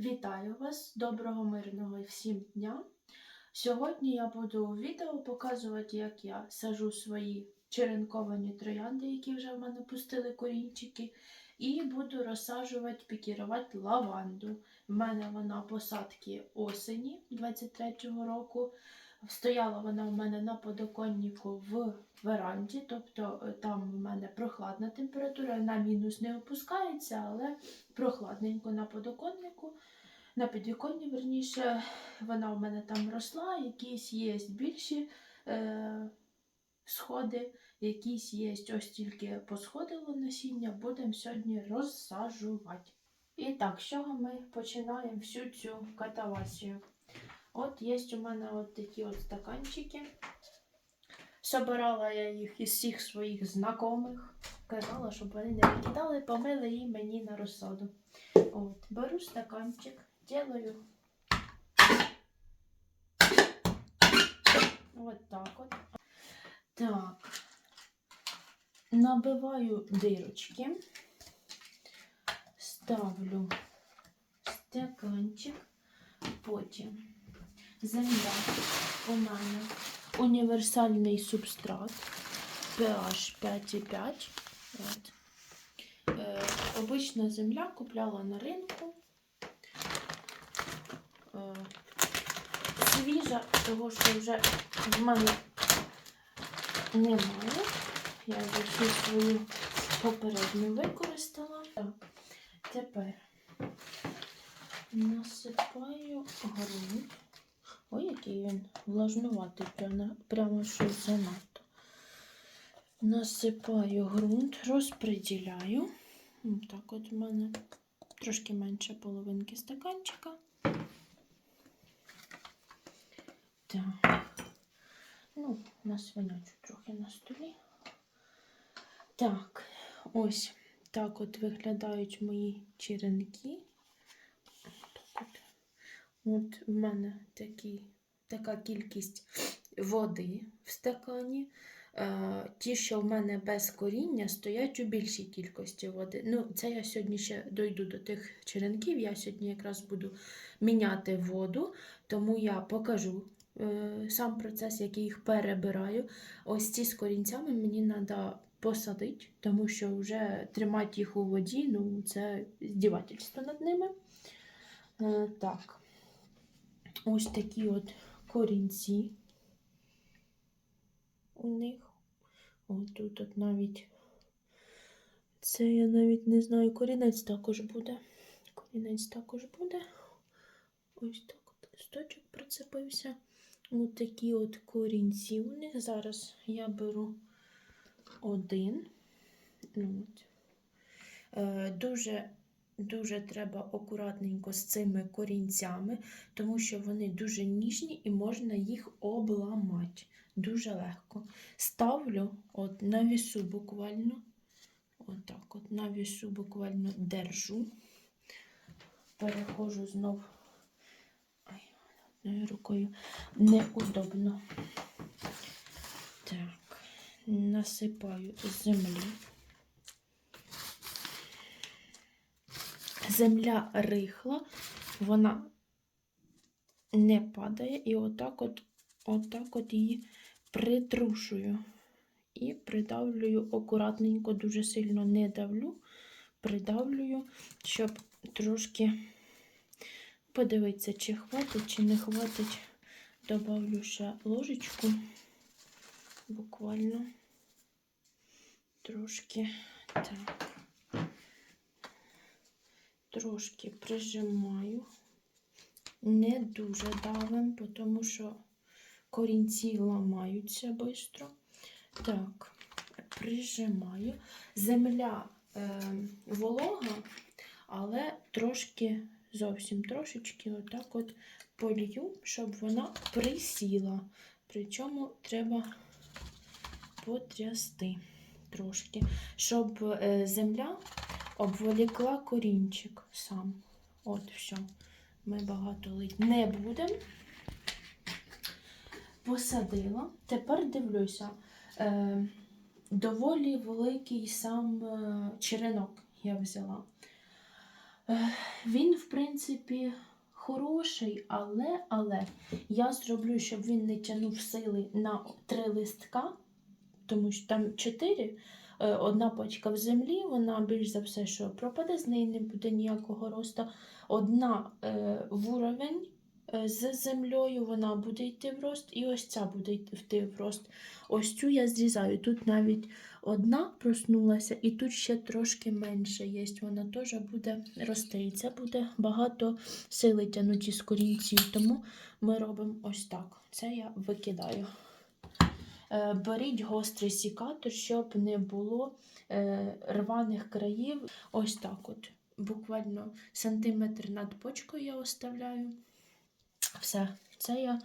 Вітаю вас! Доброго мирного всім дня! Сьогодні я буду у відео показувати, як я сажу свої черенковані троянди, які вже в мене пустили корінчики, і буду розсаджувати, пікірувати лаванду. В мене вона посадки осені 23-го року. Стояла вона в мене на подоконнику в веранді, тобто е, там в мене прохладна температура, на мінус не опускається, але прохладненько на подоконнику. На підвіконні, верніше, вона в мене там росла, якісь є більші е, сходи, якісь є ось тільки посходило насіння, будемо сьогодні розсаджувати. І так, з чого ми починаємо всю цю катавасію? От є у мене от такі от стаканчики. Собирала я їх із всіх своїх знайомих. Казала, щоб вони не викидали, помили і мені на розсаду. От, беру стаканчик, делаю вот так от. Так. Набиваю дирочки, ставлю стаканчик, потім земля у мене універсальний субстрат pH 5,5. Е, обична земля купляла на ринку. Е, свіжа, того що вже в мене немає. Я вже всю свою попередню використала. Так, тепер насипаю ґрунт. Ой, який він влажнуватий, прямо, прямо щось занадто. Насипаю ґрунт, розподіляю. Так от в мене трошки менше половинки стаканчика. Так. Ну, на свинячу трохи на столі. Так, ось так от виглядають мої черенки. От в мене такі, така кількість води в стакані. Е, Ті, що в мене без коріння, стоять у більшій кількості води. Ну, це я сьогодні ще дойду до тих черенків. Я сьогодні якраз буду міняти воду, тому я покажу е, сам процес, який їх перебираю. Ось ці з корінцями мені треба посадити, тому що вже тримати їх у воді ну, це здівательство над ними. Е, Так. Ось такі от корінці у них. Ось тут от навіть це я навіть не знаю, корінець також буде. Корінець також буде. Ось так от листочок прицепився. Ось такі от корінці у них. Зараз я беру один. Ну, от. Е, Дуже Дуже треба акуратненько з цими корінцями, тому що вони дуже ніжні і можна їх обламати. Дуже легко. Ставлю от на вісу буквально. Отак от на вісу буквально держу. Перехожу знов Ай, одною рукою неудобно. Так, насипаю землі. Земля рихла, вона не падає, і отак от, отак от її притрушую. І придавлюю акуратненько, дуже сильно не давлю, придавлюю, щоб трошки подивитися, чи хватить, чи не хватить. Добавлю ще ложечку, буквально трошки так трошки прижимаю, не дуже давим, тому що корінці ламаються швидко. Так, прижимаю. Земля е, волога, але трошки, зовсім трошечки, отак от полью, щоб вона присіла. Причому треба потрясти трошки, щоб е, земля обволікла корінчик сам. От, все. Ми багато лить не будемо. Посадила. Тепер дивлюся, е, доволі великий сам е, черенок я взяла. Е, Він, в принципі, хороший, але, але я зроблю, щоб він не тягнув сили на три листка, тому що там чотири. Е, Одна почка в землі, вона більш за все, що пропаде, з неї не буде ніякого росту. Одна е, в уровень е, з землею, вона буде йти в рост, і ось ця буде йти в рост. Ось цю я зрізаю. Тут навіть одна проснулася, і тут ще трошки менше є. Вона теж буде рости. І це буде багато сили тягнуті з корінців. Тому ми робимо ось так. Це я викидаю. Е, Беріть гострий сікатор, щоб не було е, рваних країв. Ось так от. Буквально сантиметр над почкою я оставляю. Все, це я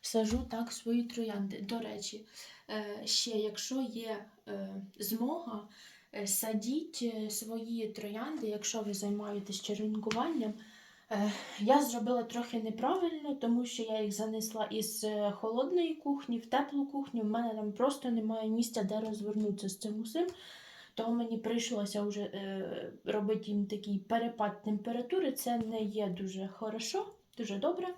сажу так свої троянди. До речі, е, ще якщо є змога, садіть свої троянди, якщо ви займаєтесь черенкуванням. Е, Я зробила трохи неправильно, тому що я їх занесла із е, холодної кухні в теплу кухню. В мене там просто немає місця, де розвернутися з цим усім. Тому мені прийшлося вже е, робити їм такий перепад температури. Це не є дуже хорошо, дуже добре.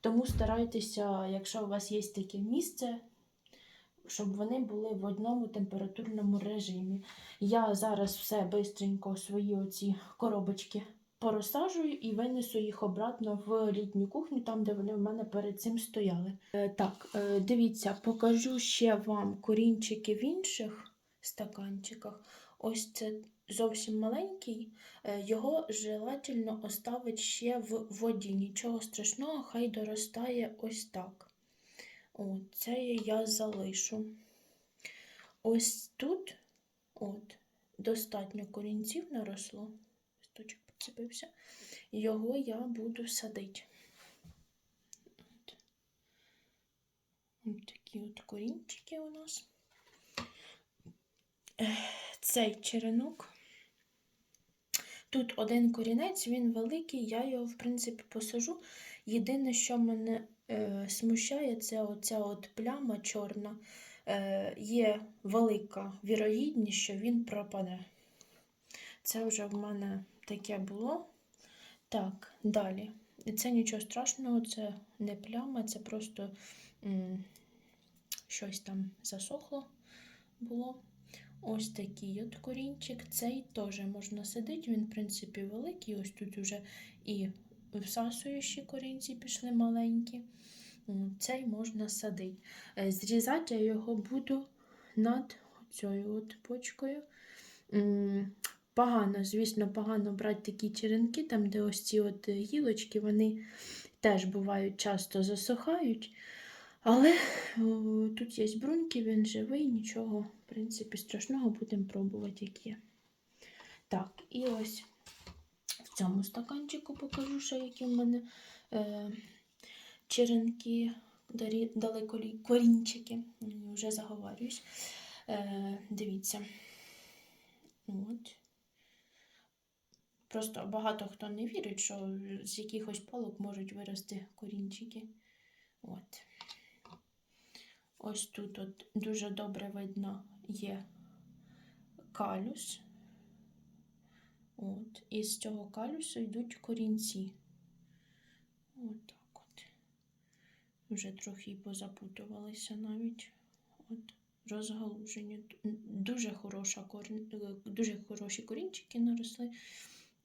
Тому старайтеся, якщо у вас є таке місце, щоб вони були в одному температурному режимі. Я зараз все бистренько свої оці коробочки порозсаджую і винесу їх обратно в літню кухню, там, де вони в мене перед цим стояли. Е, так, е, дивіться, покажу ще вам корінчики в інших стаканчиках. Ось це зовсім маленький. Е, Його желательно оставити ще в воді. Нічого страшного, хай доростає ось так. От, це я залишу. Ось тут от, достатньо корінців наросло. Листочок підцепився. Його я буду садити. От. Ось такі от корінчики у нас. Цей черенок. Тут один корінець, він великий, я його, в принципі, посажу. Єдине, що мене е, смущає, це оця от пляма чорна. Е, є велика вірогідність, що він пропаде. Це вже в мене таке було. Так, далі. Це нічого страшного, це не пляма, це просто м, щось там засохло було. Ось такий от корінчик. Цей теж можна садити, він, в принципі, великий. Ось тут вже і всасуючі корінці пішли маленькі. Цей можна садити. Е, Зрізати я його буду над цією от почкою. Погано, звісно, погано брати такі черенки, там, де ось ці от гілочки, вони теж бувають часто засухають. Але о, тут є бруньки, він живий, нічого, в принципі, страшного будемо пробувати, як є. Так, і ось в цьому стаканчику покажу, що які в мене е, черенки дали корінчики. Вже заговорююсь. Е, дивіться. От. Просто багато хто не вірить, що з якихось палок можуть вирости корінчики. От. Ось тут от дуже добре видно є калюс. От. І з цього калюсу йдуть корінці. От так от. Вже трохи позапутувалися навіть. От. Розгалуження. Дуже, хороша корін... е, дуже хороші корінчики наросли.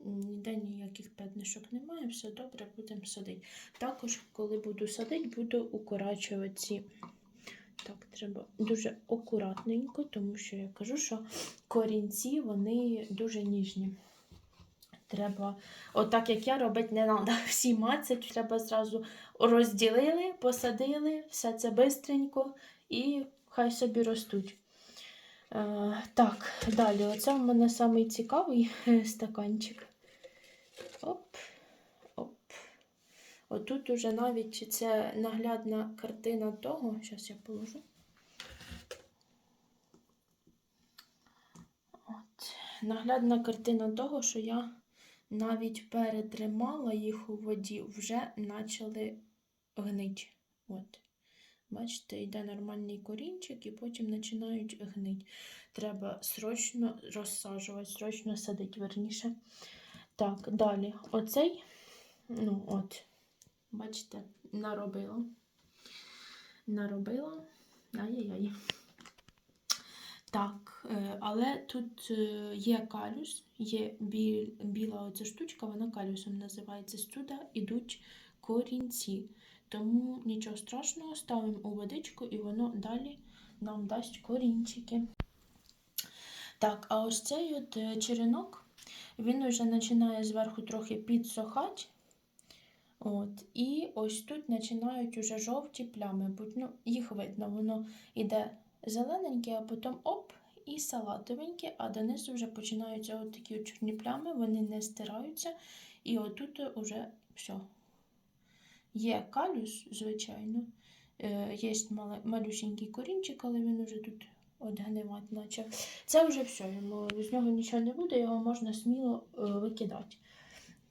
Ніде ніяких п'ятнишок немає, все добре, будемо садити. Також, коли буду садити, буду укорачувати. Так, треба дуже акуратненько, тому що я кажу, що корінці вони дуже ніжні. Треба, отак як я робити не треба. Всі мацать, треба зразу розділили, посадили, все це бистренько і хай собі ростуть. Е, так, далі, оце в мене самий цікавий е, стаканчик. Оп, оп. Отут уже навіть це наглядна картина того. Зараз я положу. От. Наглядна картина того, що я навіть перетримала їх у воді, вже почали гнити. От. Бачите, йде нормальний корінчик і потім починають гнити. Треба срочно розсаджувати, срочно садити верніше. Так, далі. Оцей, ну, от, бачите, наробила. Наробила. Ай-яй-яй. Так, е, але тут е, є калюс, є біла оця штучка, вона калюсом називається. Сюди йдуть корінці. Тому нічого страшного, ставимо у водичку і воно далі нам дасть корінчики. Так, а ось цей от е, черенок, він вже починає зверху трохи підсохати. От, і ось тут починають уже жовті плями. Ну, їх видно, воно йде зелененьке, а потім оп, і салатовеньке, а донизу вже починаються от такі чорні плями, вони не стираються. І отут вже все. Є калюс, звичайно. Е, є малюсенький корінчик, але він уже тут от гнивати почав. Це вже все, з нього нічого не буде, його можна сміло е, викидати.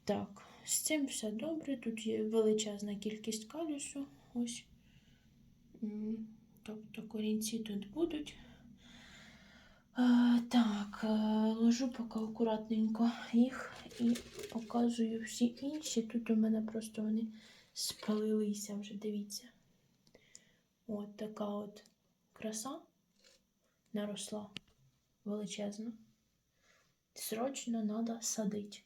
Так, з цим все добре. Тут є величезна кількість калюсу. Ось. Тобто корінці тут будуть. Так, е, ложу поки акуратненько їх і показую всі інші. Тут у мене просто вони спалилися вже, дивіться. От така от краса наросла величезна. Срочно треба садити.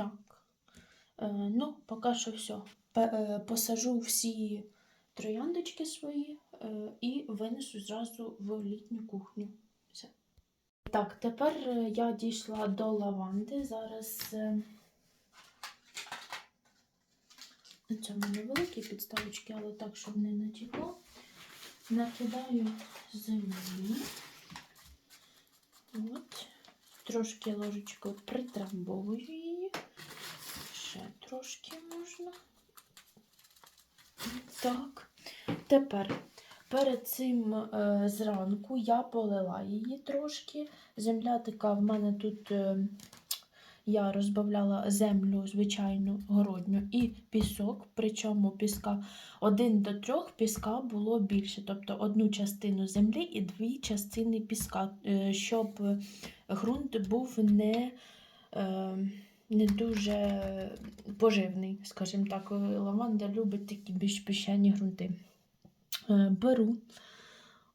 Так. Е, ну, поки що все. Посажу всі трояндочки свої е, і винесу зразу в літню кухню. Все. Так, тепер е, я дійшла до лаванди. Зараз е, це в мене великі підставочки, але так, щоб не натекло. Накидаю землі. От. Трошки ложечкою притрамбовую її. Трошки можна. Так. Тепер перед цим е, зранку я полила її трошки. Земля така в мене тут е, я розбавляла землю, звичайну, городню, і пісок, причому піска один до трьох піска було більше, тобто одну частину землі і дві частини піска, е, щоб ґрунт був не, е, не дуже поживний, скажімо так. Лаванда любить такі більш піщані ґрунти. Е, Беру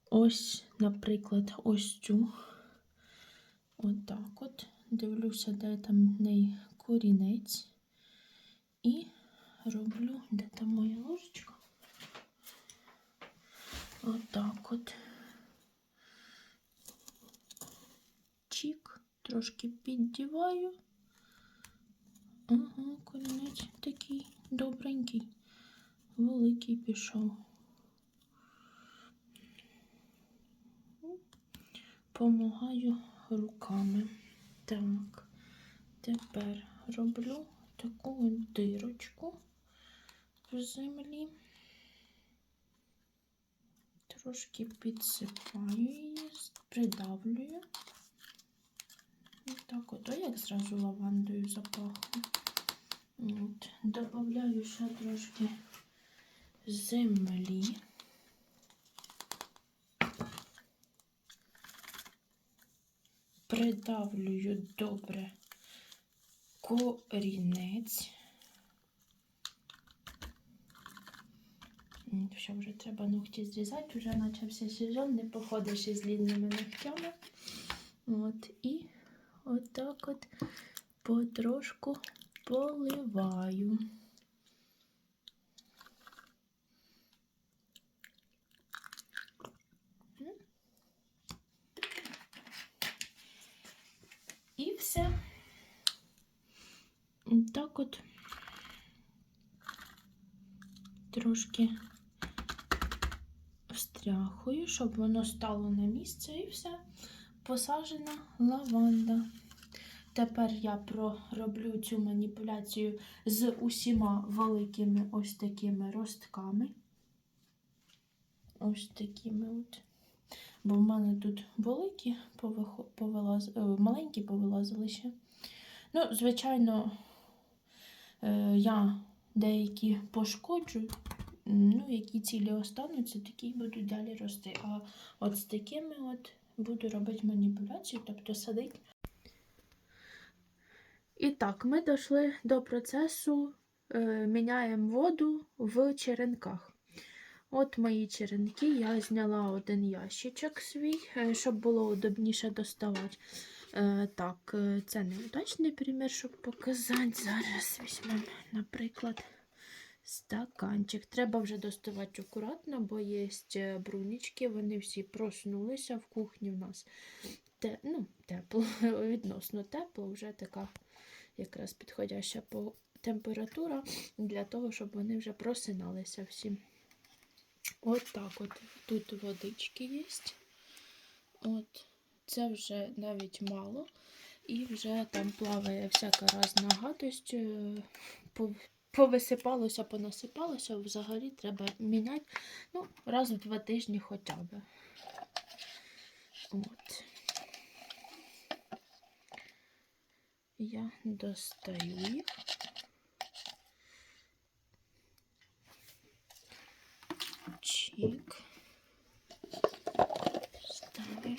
ось, наприклад, ось цю. Отак от. Дивлюся, де там неї корінець. І роблю, де там моя ложечка. Отак от. Чік, трошки піддіваю. Ага, корінець такий добренький, великий пішов. Помагаю руками. Так, тепер роблю таку дирочку в землі. Трошки підсипаю її, придавлюю. Так от, а як зразу лавандою запахне. От. Добавляю ще трошки землі. Придавлюю добре корінець. Що вже треба ногті зрізати, вже почався сезон, не походиш із лінними ногтями. От, і отак от потрошку поливаю. І все. Так от трошки встряхую, щоб воно стало на місце і все. Посаджена лаванда. Тепер я пророблю цю маніпуляцію з усіма великими ось такими ростками. Ось такими от. Бо в мене тут великі повилаз... е, маленькі повилазили ще. Ну, звичайно, е, я деякі пошкоджу, ну, які цілі остануться, такі будуть далі рости. А от з такими от буду робити маніпуляцію, тобто садити І так, ми дійшли до процесу е, міняємо воду в черенках. От мої черенки, я зняла один ящичок свій, е, щоб було удобніше доставати. Е, так, е, це неудачний примір, щоб показати. Зараз візьмемо, наприклад, стаканчик. Треба вже доставати акуратно, бо є е, брунічки, вони всі проснулися в кухні в нас. Те, ну, тепло, відносно тепло, вже така якраз підходяща температура для того, щоб вони вже просиналися всі. От так от. Тут водички є. От. Це вже навіть мало. І вже там плаває всяка разна гадость. Пов- Повисипалося, понасипалося, взагалі треба міняти ну, раз в два тижні хоча б. От. Я достаю їх. Чик. Ставлю.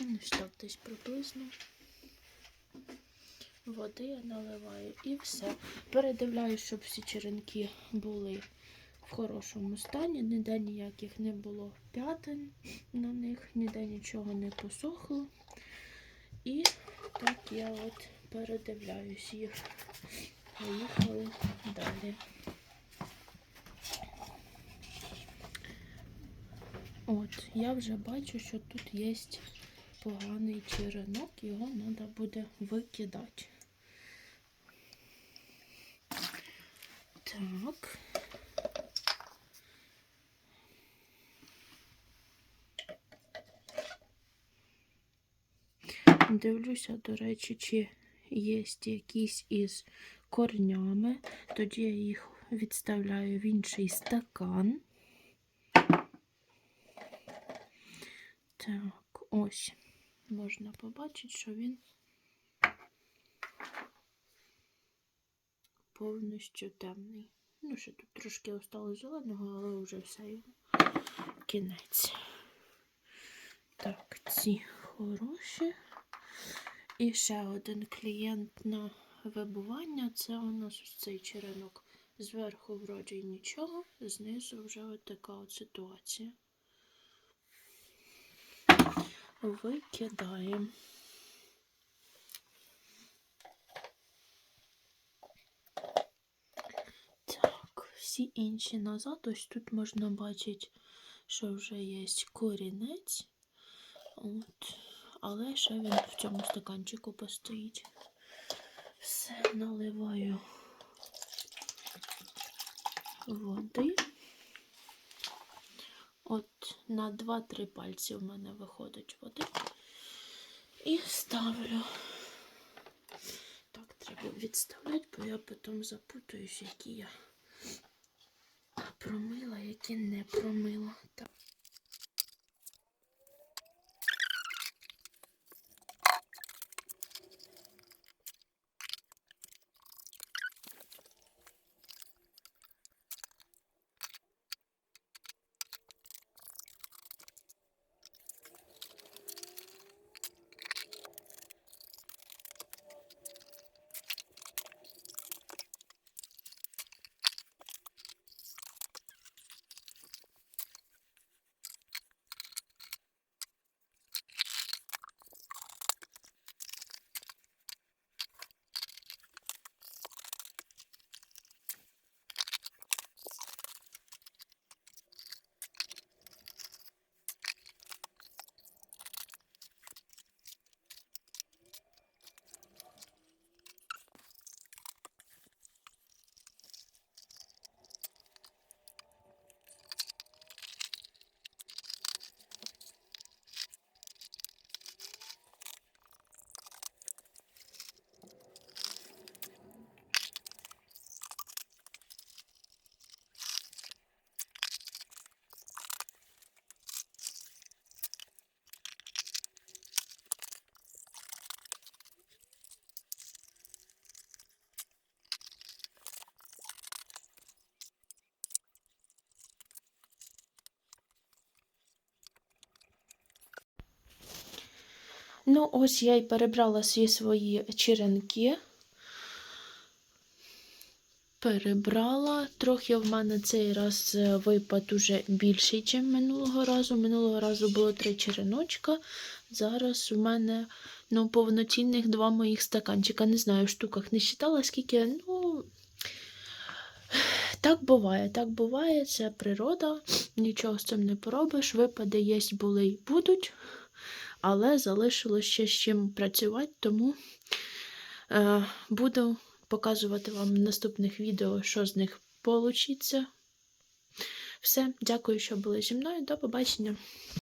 Ну, що десь приблизно. Води я наливаю і все. Передивляю, щоб всі черенки були в хорошому стані, ніде ніяких не було п'ятин на них, ніде нічого не посохло. І так я от передивляюсь їх. Поїхали далі. От, я вже бачу, що тут є поганий черенок, його треба буде викидати. Так. Дивлюся, до речі, чи є якісь із корнями. Тоді я їх відставляю в інший стакан. Так, ось. Можна побачити, що він повністю темний. Ну, ще тут трошки осталось зеленого, але вже все його кінець. Так, ці хороші. І ще один клієнт на вибування. Це у нас ось цей черенок. Зверху вроді нічого, знизу вже така от ситуація. Викидаємо. Так, всі інші назад. Ось тут можна бачити, що вже є корінець. От. Але ще він в цьому стаканчику постоїть. Все наливаю води. От на 2-3 пальці в мене виходить води. І ставлю. Так, треба відставляти, бо я потім запутаюсь, які я промила, які не промила. Так. Ну, ось я й перебрала всі свої черенки. Перебрала. Трохи в мене цей раз е, випад уже більший, ніж минулого разу. Минулого разу було три череночка. Зараз у мене ну, повноцінних два моїх стаканчика. Не знаю, в штуках не считала, скільки. Ну, так буває, так буває, це природа, нічого з цим не поробиш. Випади є, були й будуть, але залишилося ще з чим працювати, тому е, буду показувати вам в наступних відео, що з них вийде. Все, дякую, що були зі мною. До побачення.